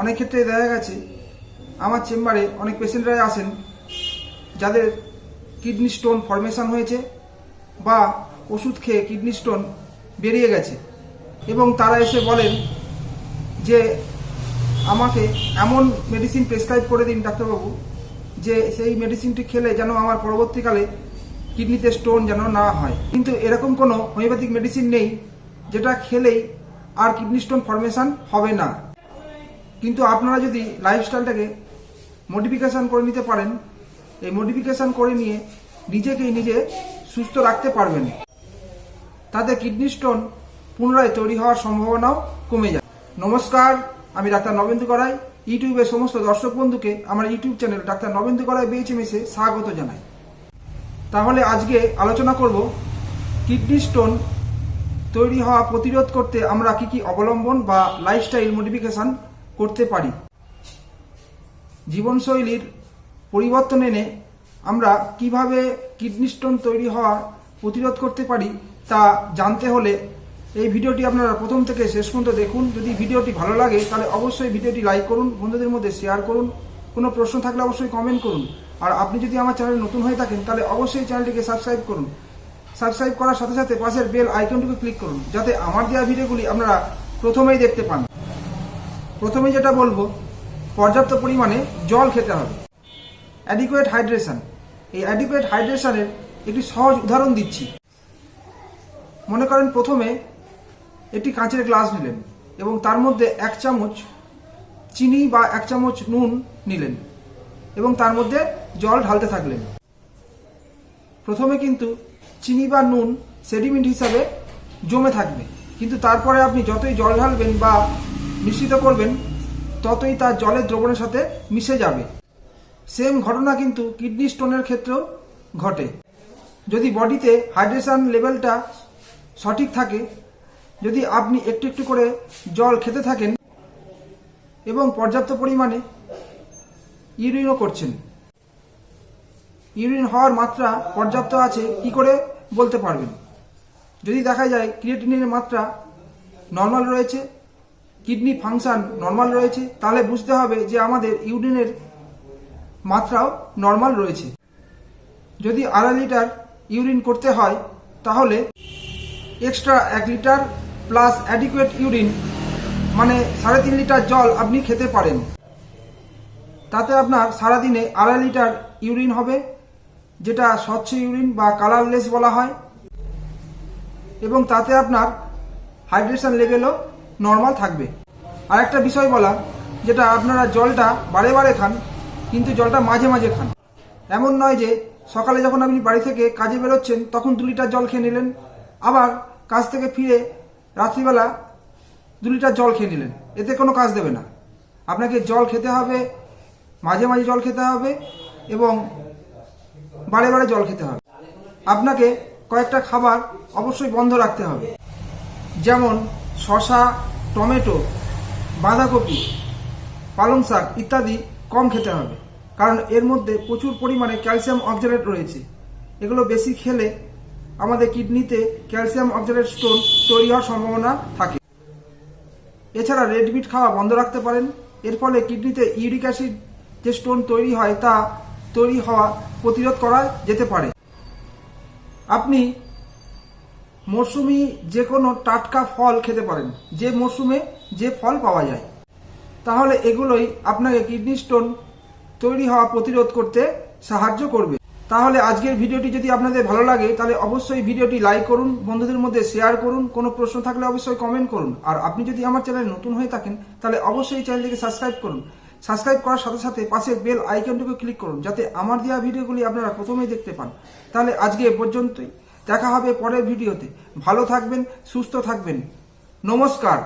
অনেক ক্ষেত্রে দেখা গেছে, আমার চেম্বারে অনেক পেশেন্টরাই আসেন, যাদের কিডনি স্টোন ফরমেশন হয়েছে বা ওষুধ খেয়ে কিডনি স্টোন বেরিয়ে গেছে। এবং তারা এসে বলেন যে, আমাকে এমন মেডিসিন প্রেসক্রাইব করে দিন, ডাক্তারবাবু, যে সেই মেডিসিনটি খেলে যেন আমার পরবর্তীকালে কিডনিতে স্টোন যেন না হয়। কিন্তু এরকম কোনো হোমিওপ্যাথিক মেডিসিন নেই, যেটা খেলেই আর কিডনি স্টোন ফরমেশন হবে না। কিন্তু আপনারা যদি লাইফস্টাইলটাকে মডিফিকেশন করে নিতে পারেন, এই মডিফিকেশন করে নিয়ে নিজেকেই নিজে সুস্থ রাখতে পারবেন। তাতে কিডনি স্টোন পুনরায় তৈরি হওয়ার সম্ভাবনাও কমে যায়। নমস্কার, আমি ডাক্তার নবেন্দু করাই ইউটিউবের সমস্ত দর্শক বন্ধুকে আমার ইউটিউব চ্যানেল ডাক্তার নবেন্দু করাই বিএইচএমএসে স্বাগত জানাই। তাহলে আজকে আলোচনা করব কিডনি স্টোন তৈরি হওয়া প্রতিরোধ করতে আমরা কি কি অবলম্বন বা লাইফস্টাইল মডিফিকেশন করতে পারি। জীবনশৈলীর পরিবর্তন এনে আমরা কীভাবে কিডনি স্টোন তৈরি হওয়া প্রতিরোধ করতে পারি তা জানতে হলে এই ভিডিওটি আপনারা প্রথম থেকে শেষ পর্যন্ত দেখুন। যদি ভিডিওটি ভালো লাগে, তাহলে অবশ্যই ভিডিওটি লাইক করুন, বন্ধুদের মধ্যে শেয়ার করুন। কোনো প্রশ্ন থাকলে অবশ্যই কমেন্ট করুন। আর আপনি যদি আমার চ্যানেলে নতুন হয়ে থাকেন, তাহলে অবশ্যই চ্যানেলটিকে সাবস্ক্রাইব করুন। সাবস্ক্রাইব করার সাথে সাথে পাশের বেল আইকনটিকে ক্লিক করুন, যাতে আমার দেওয়া ভিডিওগুলি আপনারা প্রথমেই দেখতে পান। প্রথমে যেটা বলব, পর্যাপ্ত পরিমাণে জল খেতে হবে। অ্যাডিকুয়েট হাইড্রেশন এই অ্যাডিকুয়েট হাইড্রেশনের একটি সহজ উদাহরণ দিচ্ছি। মনে করেন প্রথমে একটি কাঁচের গ্লাস নিলেন এবং তার মধ্যে এক চামচ চিনি বা এক চামচ নুন নিলেন এবং তার মধ্যে জল ঢালতে থাকলেন। প্রথমে কিন্তু চিনি বা নুন সেডিমেন্ট হিসাবে জমে থাকবে। কিন্তু তারপরে আপনি যতই জল ঢালবেন বা মিশ্রিত করবেন, ততই তার জলের দ্রবণের সাথে মিশে যাবে। সেম ঘটনা কিন্তু কিডনি স্টোনের ক্ষেত্রেও ঘটে। যদি বডিতে হাইড্রেশন লেভেলটা সঠিক থাকে, যদি আপনি একটু একটু করে জল খেতে থাকেন এবং পর্যাপ্ত পরিমাণে ইউরিনও করছেন, ইউরিন হওয়ার মাত্রা পর্যাপ্ত আছে, কি করে বলতে পারবেন? যদি দেখা যায় ক্রিয়েটিনের মাত্রা নর্মাল রয়েছে কিডনি ফাংশন নর্মাল রয়েছে, তাহলে বুঝতে হবে যে আমাদের ইউরিনের মাত্রাও নর্মাল রয়েছে। যদি আড়াই লিটার ইউরিন করতে হয়, তাহলে এক্সট্রা এক লিটার প্লাস অ্যাডিকুয়েট ইউরিন মানে সাড়ে তিন লিটার জল আপনি খেতে পারেন। তাতে আপনার সারাদিনে আড়াই লিটার ইউরিন হবে, যেটা স্বচ্ছ ইউরিন বা কালারলেস বলা হয়। এবং তাতে আপনার হাইড্রেশন লেভেলও নর্মাল থাকবে। আর একটা বিষয় বলা, যেটা আপনারা জলটা বারে বারে খান, কিন্তু জলটা মাঝে মাঝে খান। এমন নয় যে সকালে যখন আপনি বাড়ি থেকে কাজে বেরোচ্ছেন, তখন দু লিটার জল খেয়ে নিলেন, আবার কাজ থেকে ফিরে রাত্রিবেলা দু লিটার জল খেয়ে নিলেন। এতে কোনো কাজ দেবে না। আপনাকে জল খেতে হবে, মাঝে মাঝে জল খেতে হবে, এবং বারে বারে জল খেতে হবে। আপনাকে কয়েকটা খাবার অবশ্যই বন্ধ রাখতে হবে। যেমন শশা টমেটো, বাঁধাকপি, পালং শাক ইত্যাদি কম খেতে হবে। কারণ এর মধ্যে প্রচুর পরিমাণে ক্যালসিয়াম অক্সালেট রয়েছে। এগুলো বেশি খেলে আমাদের কিডনিতে ক্যালসিয়াম অক্সালেট স্টোন তৈরি হওয়ার সম্ভাবনা থাকে। এছাড়া রেড মিট খাওয়া বন্ধ রাখতে পারেন। এর ফলে কিডনিতে ইউরিক অ্যাসিড যে স্টোন তৈরি হয় তা তৈরি হওয়া প্রতিরোধ করা যেতে পারে। আপনি মরশুমি যে কোনো টাটকা ফল খেতে পারেন। যে মরশুমে যে ফল পাওয়া যায়। তাহলে এগুলোই আপনাকে কিডনি স্টোন তৈরি হওয়া প্রতিরোধ করতে সাহায্য করবে। তাহলে আজকের ভিডিওটি যদি আপনাদের ভালো লাগে, তাহলে অবশ্যই ভিডিওটি লাইক করুন, বন্ধুদের মধ্যে শেয়ার করুন, কোনো প্রশ্ন থাকলে অবশ্যই কমেন্ট করুন। আর আপনি যদি আমার চ্যানেল নতুন হয়ে থাকেন, তাহলে অবশ্যই চ্যানেলটিকে সাবস্ক্রাইব করুন। সাবস্ক্রাইব করার সাথে সাথে পাশে বেল আইকনটিকে ক্লিক করুন, যাতে আমার দেওয়া ভিডিওগুলি আপনারা প্রথমেই দেখতে পান। তাহলে আজকে এ পর্যন্তই। দেখা হবে পরের ভিডিওতে। ভালো থাকবেন সুস্থ থাকবেন। নমস্কার।